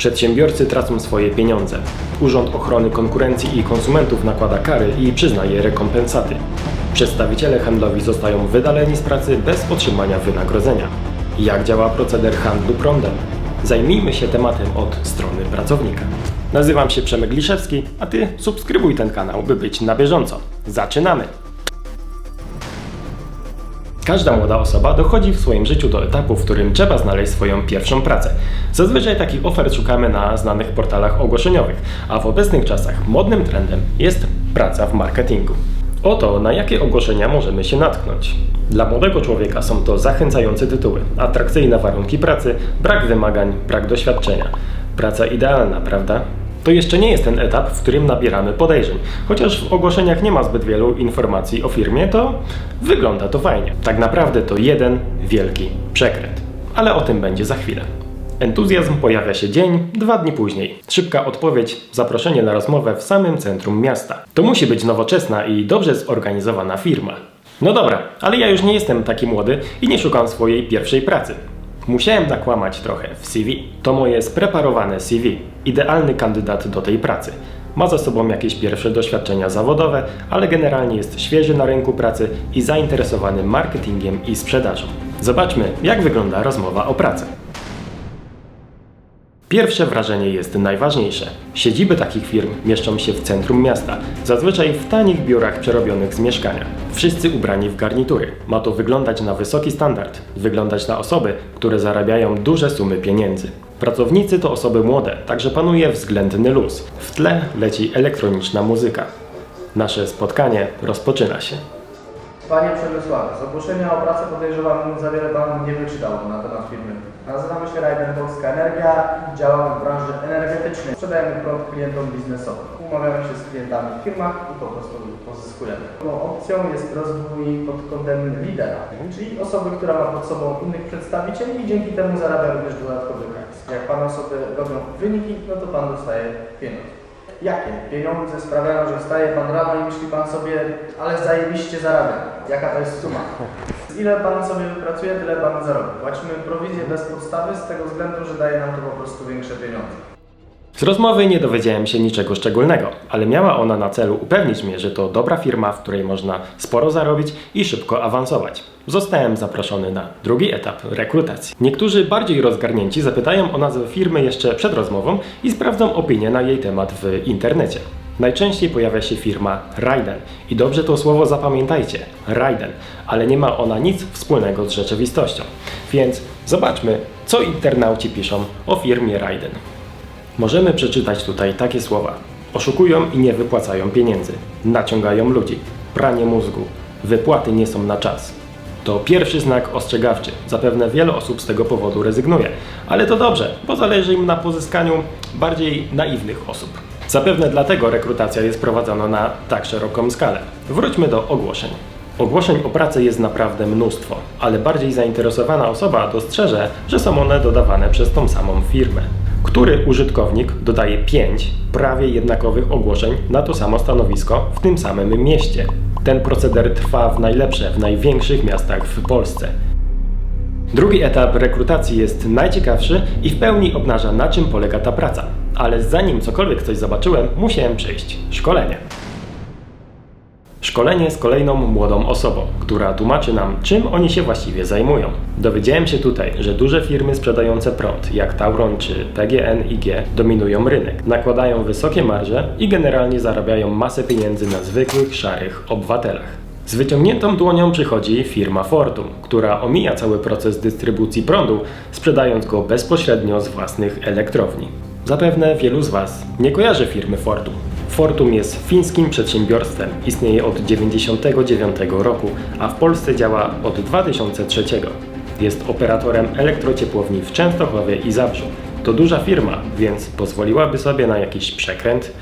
Przedsiębiorcy tracą swoje pieniądze. Urząd Ochrony Konkurencji i Konsumentów nakłada kary i przyznaje rekompensaty. Przedstawiciele handlowi zostają wydaleni z pracy bez otrzymania wynagrodzenia. Jak działa proceder handlu prądem? Zajmijmy się tematem od strony pracownika. Nazywam się Przemek Liszewski, a Ty subskrybuj ten kanał, by być na bieżąco. Zaczynamy! Każda młoda osoba dochodzi w swoim życiu do etapu, w którym trzeba znaleźć swoją pierwszą pracę. Zazwyczaj takich ofert szukamy na znanych portalach ogłoszeniowych, a w obecnych czasach modnym trendem jest praca w marketingu. Oto na jakie ogłoszenia możemy się natknąć. Dla młodego człowieka są to zachęcające tytuły, atrakcyjne warunki pracy, brak wymagań, brak doświadczenia. Praca idealna, prawda? To jeszcze nie jest ten etap, w którym nabieramy podejrzeń. Chociaż w ogłoszeniach nie ma zbyt wielu informacji o firmie, to wygląda to fajnie. Tak naprawdę to jeden wielki przekręt. Ale o tym będzie za chwilę. Entuzjazm pojawia się dzień, dwa dni później. Szybka odpowiedź, zaproszenie na rozmowę w samym centrum miasta. To musi być nowoczesna i dobrze zorganizowana firma. No dobra, ale ja już nie jestem taki młody i nie szukam swojej pierwszej pracy. Musiałem nakłamać trochę w CV. To moje spreparowane CV. Idealny kandydat do tej pracy. Ma za sobą jakieś pierwsze doświadczenia zawodowe, ale generalnie jest świeży na rynku pracy i zainteresowany marketingiem i sprzedażą. Zobaczmy, jak wygląda rozmowa o pracę. Pierwsze wrażenie jest najważniejsze. Siedziby takich firm mieszczą się w centrum miasta, zazwyczaj w tanich biurach przerobionych z mieszkania. Wszyscy ubrani w garnitury. Ma to wyglądać na wysoki standard, wyglądać na osoby, które zarabiają duże sumy pieniędzy. Pracownicy to osoby młode, także panuje względny luz. W tle leci elektroniczna muzyka. Nasze spotkanie rozpoczyna się. Panie Przemysławie, z ogłoszenia o pracę podejrzewam, za wiele Pan nie wyczytał na temat firmy. Nazywamy się Rajden Polska Energia działamy w branży energetycznej. Sprzedajemy prąd klientom biznesowym. Umawiamy się z klientami w firmach i po prostu pozyskujemy. Opcją jest rozwój pod kątem lidera, czyli osoby, która ma pod sobą innych przedstawicieli i dzięki temu zarabia również dodatkowy hajs. Jak Pan osoby robią wyniki, no to Pan dostaje pieniądze. Jakie pieniądze sprawiają, że wstaje Pan rano i myśli Pan sobie, ale zajebiście zarabiam. Jaka to jest suma? Ile Pan sobie wypracuje, tyle Pan zarobi. Płacimy prowizję bez podstawy z tego względu, że daje nam to po prostu większe pieniądze. Z rozmowy nie dowiedziałem się niczego szczególnego, ale miała ona na celu upewnić mnie, że to dobra firma, w której można sporo zarobić i szybko awansować. Zostałem zaproszony na drugi etap rekrutacji. Niektórzy bardziej rozgarnięci zapytają o nazwę firmy jeszcze przed rozmową i sprawdzą opinię na jej temat w internecie. Najczęściej pojawia się firma Raiden i dobrze to słowo zapamiętajcie Raiden, ale nie ma ona nic wspólnego z rzeczywistością. Więc zobaczmy, co internauci piszą o firmie Raiden. Możemy przeczytać tutaj takie słowa: oszukują i nie wypłacają pieniędzy, naciągają ludzi, pranie mózgu, wypłaty nie są na czas. To pierwszy znak ostrzegawczy. Zapewne wiele osób z tego powodu rezygnuje, ale to dobrze, bo zależy im na pozyskaniu bardziej naiwnych osób. Zapewne dlatego rekrutacja jest prowadzona na tak szeroką skalę. Wróćmy do ogłoszeń. Ogłoszeń o pracę jest naprawdę mnóstwo, ale bardziej zainteresowana osoba dostrzeże, że są one dodawane przez tą samą firmę. Który użytkownik dodaje 5 prawie jednakowych ogłoszeń na to samo stanowisko w tym samym mieście? Ten proceder trwa w najlepsze, w największych miastach w Polsce. Drugi etap rekrutacji jest najciekawszy i w pełni obnaża na czym polega ta praca. Ale zanim cokolwiek coś zobaczyłem, musiałem przejść szkolenie. Szkolenie z kolejną młodą osobą, która tłumaczy nam, czym oni się właściwie zajmują. Dowiedziałem się tutaj, że duże firmy sprzedające prąd, jak Tauron czy PGNiG, dominują rynek, nakładają wysokie marże i generalnie zarabiają masę pieniędzy na zwykłych, szarych obywatelach. Z wyciągniętą dłonią przychodzi firma Fortum, która omija cały proces dystrybucji prądu, sprzedając go bezpośrednio z własnych elektrowni. Zapewne wielu z Was nie kojarzy firmy Fortum. Fortum jest fińskim przedsiębiorstwem, istnieje od 1999 roku, a w Polsce działa od 2003. Jest operatorem elektrociepłowni w Częstochowie i Zabrzu. To duża firma, więc pozwoliłaby sobie na jakiś przekręt.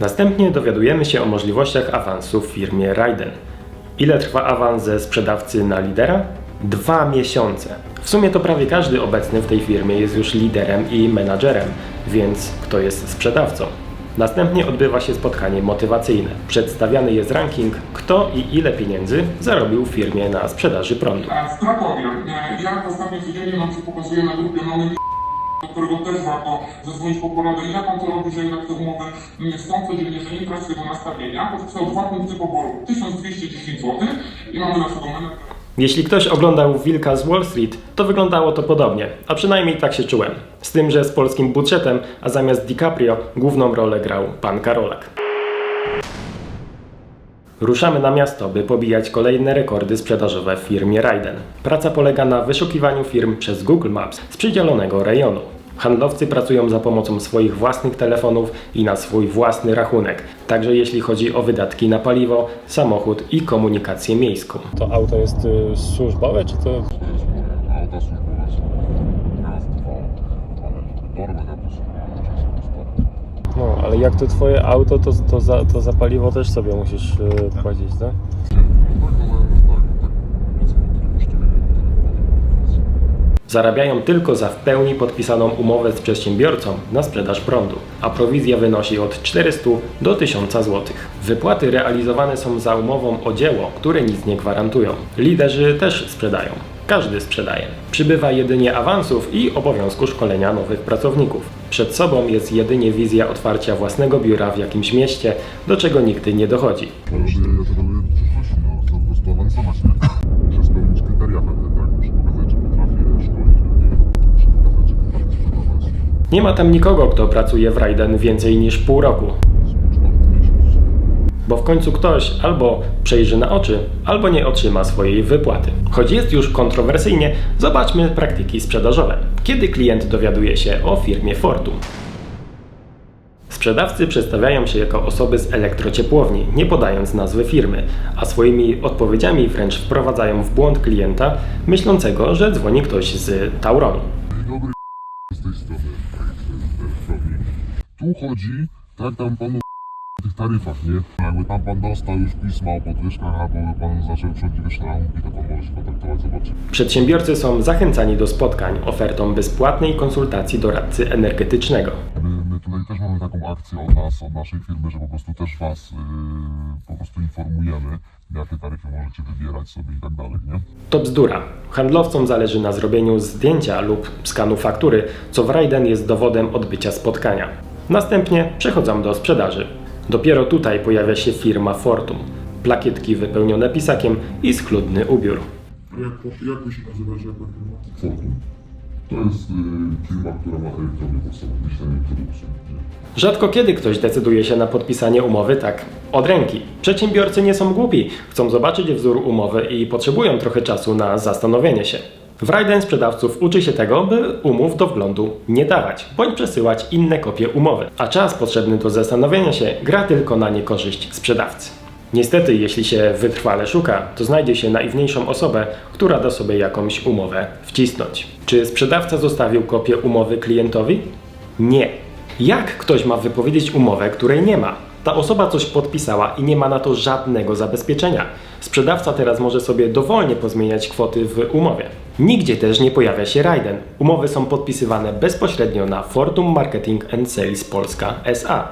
Następnie dowiadujemy się o możliwościach awansu w firmie Raiden. Ile trwa awans ze sprzedawcy na lidera? Dwa miesiące. W sumie to prawie każdy obecny w tej firmie jest już liderem i menadżerem, więc kto jest sprzedawcą? Następnie odbywa się spotkanie motywacyjne. Przedstawiany jest ranking, kto i ile pieniędzy zarobił w firmie na sprzedaży prądu. A w Krakowie, ja ostatnio codziennie nam się pokazuje na grupie mamy do którego też warto zadzwonić po poradę, jak on to robi, że jednak te umowy są codziennie, że nie pracuje do nastawienia, podpisał dwa punkty poboru, 1210 zł i mamy naszego menedżera. Jeśli ktoś oglądał Wilka z Wall Street, to wyglądało to podobnie, a przynajmniej tak się czułem. Z tym, że z polskim budżetem, a zamiast DiCaprio główną rolę grał pan Karolak. Ruszamy na miasto, by pobijać kolejne rekordy sprzedażowe w firmie Raiden. Praca polega na wyszukiwaniu firm przez Google Maps z przydzielonego rejonu. Handlowcy pracują za pomocą swoich własnych telefonów i na swój własny rachunek, także jeśli chodzi o wydatki na paliwo, samochód i komunikację miejską. To auto jest służbowe, czy to Auta służbowe są raz, dwa, ale jak to twoje auto, to, to, za, to za paliwo też sobie musisz e, płacić, tak? Zarabiają tylko za w pełni podpisaną umowę z przedsiębiorcą na sprzedaż prądu, a prowizja wynosi od 400 do 1000 zł. Wypłaty realizowane są za umową o dzieło, które nic nie gwarantują. Liderzy też sprzedają. Każdy sprzedaje. Przybywa jedynie awansów i obowiązku szkolenia nowych pracowników. Przed sobą jest jedynie wizja otwarcia własnego biura w jakimś mieście, do czego nigdy nie dochodzi. Przyszłości, no to po prostu awansować, nie? Muszę spełnić kryteria pewne, tak? Muszę pokazać, że potrafię szkolić ludzi, muszę pokazać, że potrafię sprzedawać. Nie ma tam nikogo, kto pracuje w Raiden więcej niż pół roku. Bo w końcu ktoś albo przejrzy na oczy, albo nie otrzyma swojej wypłaty. Choć jest już kontrowersyjnie, zobaczmy praktyki sprzedażowe. Kiedy klient dowiaduje się o firmie Fortum? Sprzedawcy przedstawiają się jako osoby z elektrociepłowni, nie podając nazwy firmy, a swoimi odpowiedziami wręcz wprowadzają w błąd klienta, myślącego, że dzwoni ktoś z Tauronu. Dobry, z tej strony. Tu chodzi, tak tam panu tych taryfach, nie? Jakby tam pan dostał już pisma o podwyżkach, albo by pan zaczął przechodzić na rachunki, to pan może się kontaktować, zobaczyć. Przedsiębiorcy są zachęcani do spotkań ofertą bezpłatnej konsultacji doradcy energetycznego. My, my tutaj też mamy taką akcję od nas, od naszej firmy, że po prostu też was yy, po prostu informujemy, jakie taryfy możecie wybierać sobie i tak dalej, nie? To bzdura. Handlowcom zależy na zrobieniu zdjęcia lub skanu faktury, co w Raiden jest dowodem odbycia spotkania. Następnie przechodzą do sprzedaży. Dopiero tutaj pojawia się firma Fortum. Plakietki wypełnione pisakiem i schludny ubiór. Jak, jak wy się nazywacie jako firma? Fortum. To jest yy, firma, która ma elektrownię myślenie produkcji. Rzadko kiedy ktoś decyduje się na podpisanie umowy tak od ręki. Przedsiębiorcy nie są głupi, chcą zobaczyć wzór umowy i potrzebują trochę czasu na zastanowienie się. W Raiden sprzedawców uczy się tego, by umów do wglądu nie dawać, bądź przesyłać inne kopie umowy, a czas potrzebny do zastanowienia się gra tylko na niekorzyść sprzedawcy. Niestety, jeśli się wytrwale szuka, to znajdzie się naiwniejszą osobę, która da sobie jakąś umowę wcisnąć. Czy sprzedawca zostawił kopię umowy klientowi? Nie. Jak ktoś ma wypowiedzieć umowę, której nie ma? Ta osoba coś podpisała i nie ma na to żadnego zabezpieczenia. Sprzedawca teraz może sobie dowolnie pozmieniać kwoty w umowie. Nigdzie też nie pojawia się Raiden. Umowy są podpisywane bezpośrednio na Fortum Marketing and Sales Polska SA.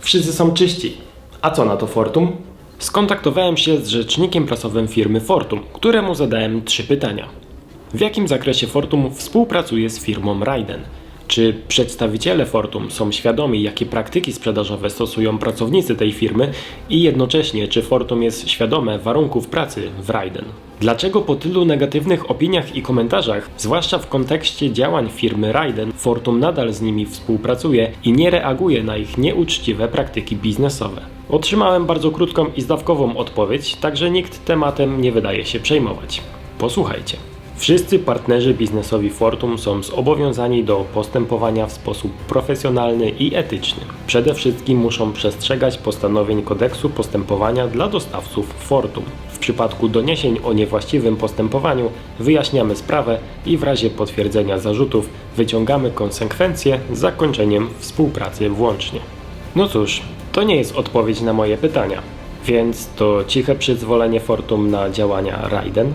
Wszyscy są czyści. A co na to Fortum? Skontaktowałem się z rzecznikiem prasowym firmy Fortum, któremu zadałem trzy pytania. W jakim zakresie Fortum współpracuje z firmą Raiden? Czy przedstawiciele Fortum są świadomi, jakie praktyki sprzedażowe stosują pracownicy tej firmy i jednocześnie czy Fortum jest świadome warunków pracy w Raiden? Dlaczego po tylu negatywnych opiniach i komentarzach, zwłaszcza w kontekście działań firmy Raiden, Fortum nadal z nimi współpracuje i nie reaguje na ich nieuczciwe praktyki biznesowe? Otrzymałem bardzo krótką i zdawkową odpowiedź, także nikt tematem nie wydaje się przejmować. Posłuchajcie. Wszyscy partnerzy biznesowi Fortum są zobowiązani do postępowania w sposób profesjonalny i etyczny. Przede wszystkim muszą przestrzegać postanowień kodeksu postępowania dla dostawców Fortum. W przypadku doniesień o niewłaściwym postępowaniu wyjaśniamy sprawę i w razie potwierdzenia zarzutów wyciągamy konsekwencje z zakończeniem współpracy włącznie. No cóż, to nie jest odpowiedź na moje pytania. Więc to ciche przyzwolenie Fortum na działania Raiden?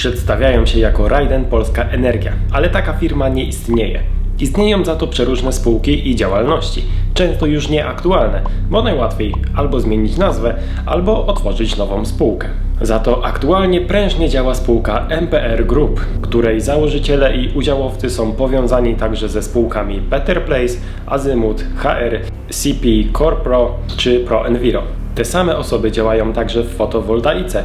Przedstawiają się jako Raiden Polska Energia, ale taka firma nie istnieje. Istnieją za to przeróżne spółki i działalności. często już nieaktualne, bo najłatwiej albo zmienić nazwę, albo otworzyć nową spółkę. Za to aktualnie prężnie działa spółka MPR Group, której założyciele i udziałowcy są powiązani także ze spółkami Better Place, Azymut, HR, CP Corpro czy ProEnviro. Te same osoby działają także w fotowoltaice,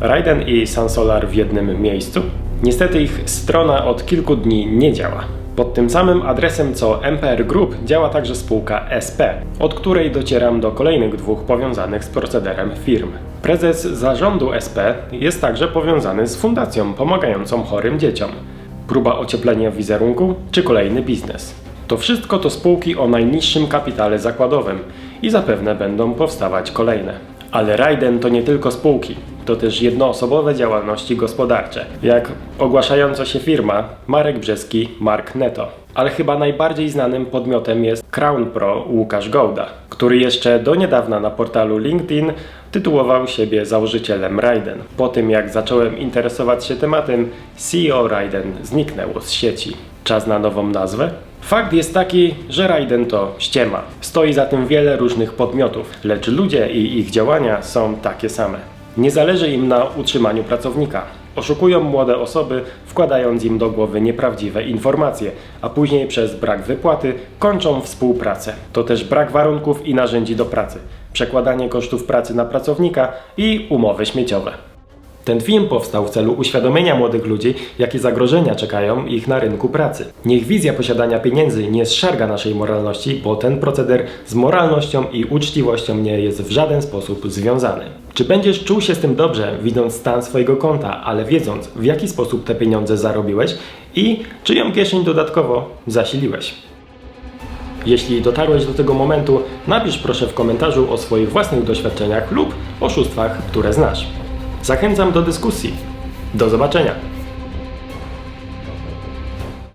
Raiden i Sansolar w jednym miejscu? Niestety ich strona od kilku dni nie działa. Pod tym samym adresem co MPR Group działa także spółka SP, od której docieram do kolejnych dwóch powiązanych z procederem firm. Prezes zarządu SP jest także powiązany z fundacją pomagającą chorym dzieciom. Próba ocieplenia wizerunku czy kolejny biznes. To wszystko to spółki o najniższym kapitale zakładowym i zapewne będą powstawać kolejne. Ale Raiden to nie tylko spółki, to też jednoosobowe działalności gospodarcze, jak ogłaszająca się firma Marek Brzeski Mark Neto. Ale chyba najbardziej znanym podmiotem jest Crown Pro Łukasz Gołda, który jeszcze do niedawna na portalu LinkedIn tytułował siebie założycielem Raiden. Po tym jak zacząłem interesować się tematem, CEO Raiden zniknęło z sieci. Czas na nową nazwę? Fakt jest taki, że Raiden to ściema. Stoi za tym wiele różnych podmiotów, lecz ludzie i ich działania są takie same. Nie zależy im na utrzymaniu pracownika. Oszukują młode osoby, wkładając im do głowy nieprawdziwe informacje, a później przez brak wypłaty kończą współpracę. To też brak warunków i narzędzi do pracy, przekładanie kosztów pracy na pracownika i umowy śmieciowe. Ten film powstał w celu uświadomienia młodych ludzi, jakie zagrożenia czekają ich na rynku pracy. Niech wizja posiadania pieniędzy nie zszarga naszej moralności, bo ten proceder z moralnością i uczciwością nie jest w żaden sposób związany. Czy będziesz czuł się z tym dobrze, widząc stan swojego konta, ale wiedząc, w jaki sposób te pieniądze zarobiłeś i czyją kieszeń dodatkowo zasiliłeś? Jeśli dotarłeś do tego momentu, napisz proszę w komentarzu o swoich własnych doświadczeniach lub oszustwach, które znasz. Zachęcam do dyskusji. Do zobaczenia.